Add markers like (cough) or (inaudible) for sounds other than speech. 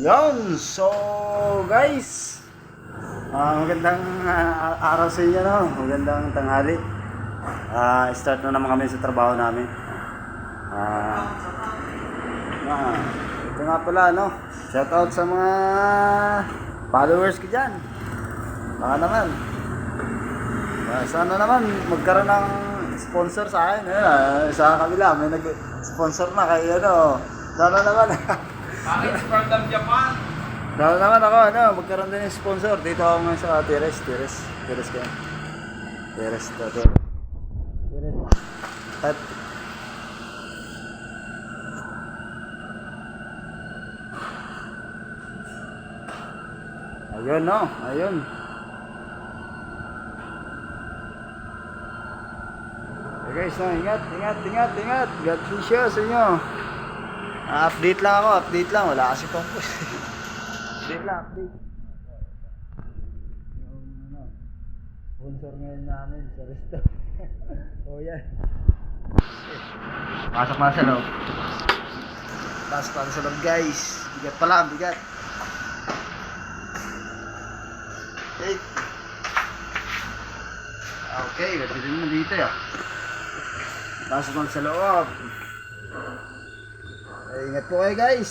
Yun, so guys, ah, magandang ah, araw sa inyo, no? magandang tanghali. Ah, start na naman kami sa trabaho namin. Ah, ah, ito nga pala, no? Shout out sa mga followers ko dyan. Baka naman. Ah, sana naman magkaroon ng sponsor sa akin. Ayun, ah, sa kabila, may nag-sponsor na kay ano. Sana naman. (laughs) Alex from Japan. Dahil naman ako, ano, magkaroon din ng sponsor. Dito ako ngayon sa Tires, Tires kayo. Tires, to, to. Tires. At, ayun, no, ayun. Okay guys, no, ingat, ingat, ingat, ingat. God bless you sa inyo. Ah, update lang ako, update lang. Wala kasi pang push. (laughs) update lang, update. Yung, ano, Sponsor ngayon namin sa resto. (laughs) oh, yan. Pasok na sa loob. Pasok na sa loob, guys. Bigat pala, bigat. Okay. Okay, ganda din mo dito, ya. Pasok na sa loob. Ingat po kayo, guys.